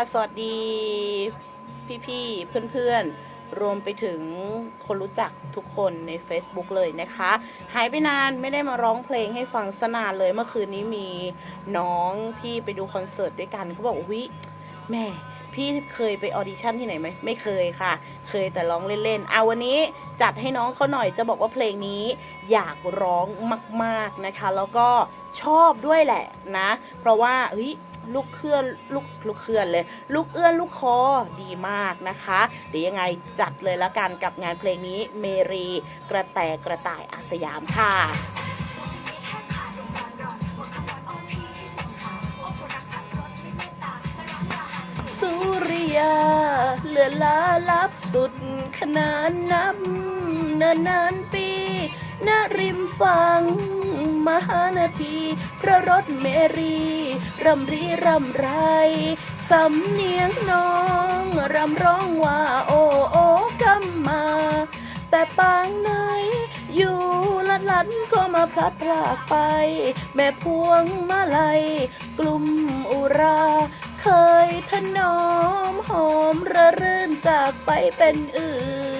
สวัสดีพี่ๆ เพื่อนๆ รวมไปถึงคนรู้จักทุกคนใน Facebook เลยนะคะ หายไปนานไม่ได้มาร้องเพลงให้ฟังสนานเลยเมื่อคืนนี้มีน้องที่ไปดูคอนเสิร์ตด้วยกันเขาบอกวิแม่พี่เคยไปออดิชั่นที่ไหนไหมไม่เคยค่ะ เคยแต่ร้องเล่นๆเอาวันนี้จัดให้น้องเขาหน่อยจะบอกว่าเพลงนี้อยากร้องมาก ๆนะคะ แล้วก็ชอบด้วยแหละนะ เพราะว่าเฮ้ย ลูกเคลื่อนลูกลูกเคลื่อนเลย ลูกเอื้อนลูกคอดีมากนะคะเดี๋ยวยังไงจัดเลยละกันกับงานเพลงนี้เมรีกระแตกระต่ายอาสยามค่ะสุริยาเหลือลาลับสุดขนานนับเนินนานปีณริมฝั่ง มหานาที พระรถเมรีรำรีรำไร สำเนียงน้องรำร้องว่าโอโอกำมา แต่ปางไหนอยู่ลัดลัดก็มาพลัดพรากไป แม่พวงมาลัย กลุ่มอุรา เคยถนอมหอมระรื่นจากไปเป็นอื่น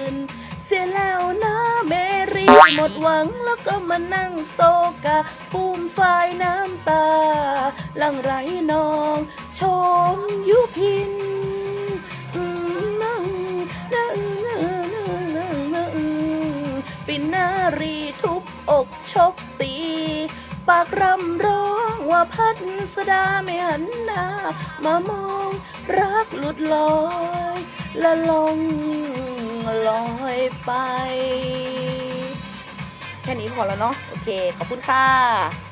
หมดหวังแล้วก็มานั่งโซกะฟูมฟายน้ำตา หลังไรนองชมยุพินนั่งนั่งนั่งนั่งนั่งปินารีทุบอกชกตี ปากรำร้องว่าพัดสดาไม่หันหน้ามามองรักหลุดลอยและลองลอยไป แค่นี้พอแล้วเนาะโอเค ขอบคุณค่ะ